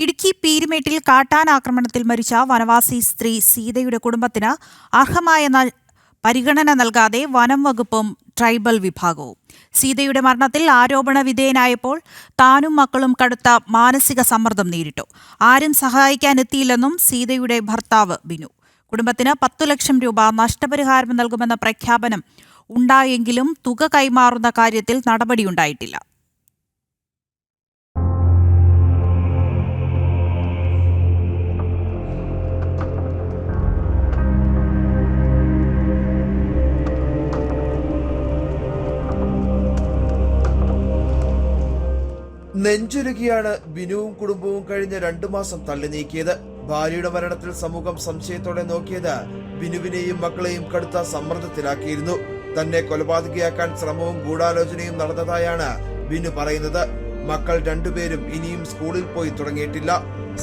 ഇടുക്കി പീരുമേട്ടിൽ കാട്ടാൻ ആക്രമണത്തിൽ മരിച്ച വനവാസി സ്ത്രീ സീതയുടെ കുടുംബത്തിന് അർഹമായ പരിഗണന നൽകാതെ വനം വകുപ്പും ട്രൈബൽ വിഭാഗവും. സീതയുടെ മരണത്തിൽ ആരോപണ വിധേയനായപ്പോൾ താനും മക്കളും കടുത്ത മാനസിക സമ്മർദ്ദം നേരിട്ടു. ആരും സഹായിക്കാനെത്തിയില്ലെന്നും സീതയുടെ ഭർത്താവ് ബിനു കുടുംബത്തിന് പത്തു ലക്ഷം രൂപ നഷ്ടപരിഹാരം നൽകുമെന്ന പ്രഖ്യാപനം ഉണ്ടായെങ്കിലും തുക കൈമാറുന്ന കാര്യത്തിൽ നടപടിയുണ്ടായിട്ടില്ല. നെഞ്ചുരുകിയാണ് ബിനുവും കുടുംബവും കഴിഞ്ഞ രണ്ടു മാസം തള്ളി നീക്കിയത്. ഭാര്യയുടെ മരണത്തിൽ സമൂഹം സംശയത്തോടെ നോക്കിയത് ബിനുവിനെയും മക്കളെയും കടുത്ത സമ്മർദ്ദത്തിലാക്കിയിരുന്നു. തന്നെ കൊലപാതകയാക്കാൻ ശ്രമവും ഗൂഢാലോചനയും നടന്നതായാണ് ബിനു പറയുന്നത്. മക്കൾ രണ്ടുപേരും ഇനിയും സ്കൂളിൽ പോയി തുടങ്ങിയിട്ടില്ല.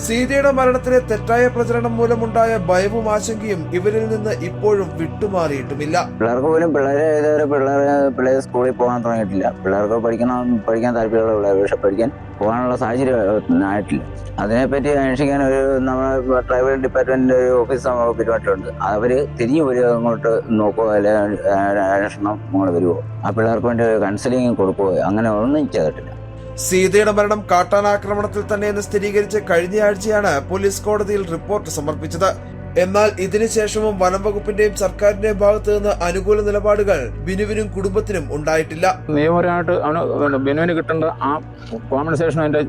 സീതയുടെ മരണത്തിലെ തെറ്റായ പ്രചരണം മൂലമുണ്ടായ ഭയവും ആശങ്കയും ഇവരിൽ നിന്ന് ഇപ്പോഴും വിട്ടുമാറിയിട്ടുമില്ല. പിള്ളേർക്ക് പോലും പിള്ളേരെ ഇതുവരെ പിള്ളേർ പിള്ളേർ സ്കൂളിൽ പോകാൻ തുടങ്ങിയിട്ടില്ല. പിള്ളേർക്ക് പഠിക്കണം പഠിക്കാൻ താല്പര്യമുള്ള പിള്ളേർ പക്ഷെ പഠിക്കാൻ പോകാനുള്ള സാഹചര്യം ആയിട്ടില്ല അതിനെപ്പറ്റി അന്വേഷിക്കാൻ ഒരു നമ്മുടെ ട്രൈബൽ ഡിപ്പാർട്ട്മെന്റിന്റെ ഒരു ഓഫീസ് പരിപാടിയുണ്ട് അവർ തിരിഞ്ഞു വരിക അങ്ങോട്ട് നോക്കുക അല്ലെങ്കിൽ അന്വേഷണം അങ്ങോട്ട് വരുമോ ആ പിള്ളേർക്ക് വേണ്ടി കൗൺസിലിംഗ് കൊടുക്കുകയോ അങ്ങനെ ഒന്നും ചെയ്തിട്ടില്ല. സീതയുടെ മരണം കാട്ടാനാക്രമണത്തിൽ തന്നെയെന്ന് സ്ഥിരീകരിച്ച് കഴിഞ്ഞയാഴ്ചയാണ് പോലീസ് കോടതിയിൽ റിപ്പോർട്ട് സമർപ്പിച്ചത്. എന്നാൽ ഇതിനുശേഷവും വനം വകുപ്പിന്റെയും സർക്കാരിന്റെയും ഭാഗത്തു നിന്ന് അനുകൂല നിലപാടുകൾ ബിനുവിനും കുടുംബത്തിനും ഉണ്ടായിട്ടില്ല. നിയമപരമായിട്ട് ബെനുവിന് കിട്ടേണ്ട ആ കോമ്പൻസേഷൻ അതിന്റെ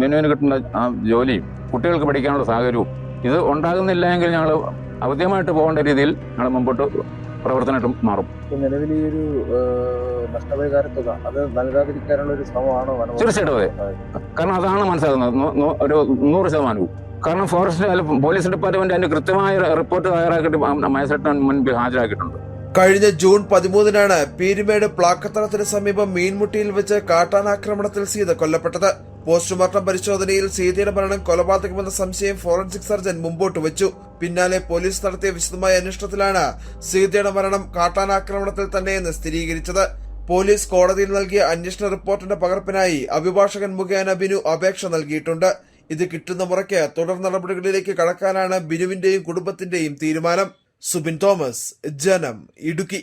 ബെനുവിന് കിട്ടേണ്ട ആ ജോലിയും കുട്ടികൾക്ക് പഠിക്കാനുള്ള സാഹചര്യവും ഇത് ഉണ്ടാകുന്നില്ല എങ്കിൽ ഞങ്ങൾ ഔദ്യമായിട്ട് പോകേണ്ട രീതിയിൽ ഞങ്ങൾ മുമ്പോട്ട് പ്രവർത്തനമായിട്ട് മാറും. നിലവിൽ ഈ ഒരു നഷ്ടപരിഹാര തുക അത് നൽകാതിരിക്കാനുള്ള ഒരു ശ്രമമാണോ തീർച്ചയായിട്ടും അതെ. കാരണം അതാണ് നൂ- ഒരു നൂറ് ശതമാനവും. കാരണം ഫോറസ്റ്റ് അല്ല, പോലീസ് ഡിപ്പാർട്ട്മെന്റ് അതിന്റെ കൃത്യമായ റിപ്പോർട്ട് തയ്യാറാക്കിയിട്ട് മജിസ്ട്രേറ്റിന് മുൻപിൽ ഹാജരാക്കിയിട്ടുണ്ട്. കഴിഞ്ഞ ജൂൺ പതിമൂന്നിനാണ് പീരുമേട് പ്ലാക്കത്തറത്തിന് സമീപം മീൻമുട്ടിയിൽ വെച്ച് കാട്ടാനാക്രമണത്തിൽ സീത കൊല്ലപ്പെട്ടത്. പോസ്റ്റ്മോർട്ടം പരിശോധനയിൽ സീതയുടെ മരണം കൊലപാതകമെന്ന സംശയം ഫോറൻസിക് സർജൻ മുമ്പോട്ട് വെച്ചു. പിന്നാലെ പോലീസ് നടത്തിയ വിശദമായ അന്വേഷണത്തിലാണ് സീതയുടെ മരണം കാട്ടാനാക്രമണത്തിൽ തന്നെയെന്ന് സ്ഥിരീകരിച്ചത്. പോലീസ് കോടതിയിൽ നൽകിയ അന്വേഷണ റിപ്പോർട്ടിന്റെ പകർപ്പിനായി അഭിഭാഷകൻ മുഖേന ബിനു അപേക്ഷ നൽകിയിട്ടുണ്ട്. ഇത് കിട്ടുന്ന മുറയ്ക്ക് തുടർ നടപടികളിലേക്ക് കടക്കാനാണ് ബിനുവിന്റെയും കുടുംബത്തിന്റെയും തീരുമാനം. സുബിൻ തോമസ് ജനം ഇടുക്കി.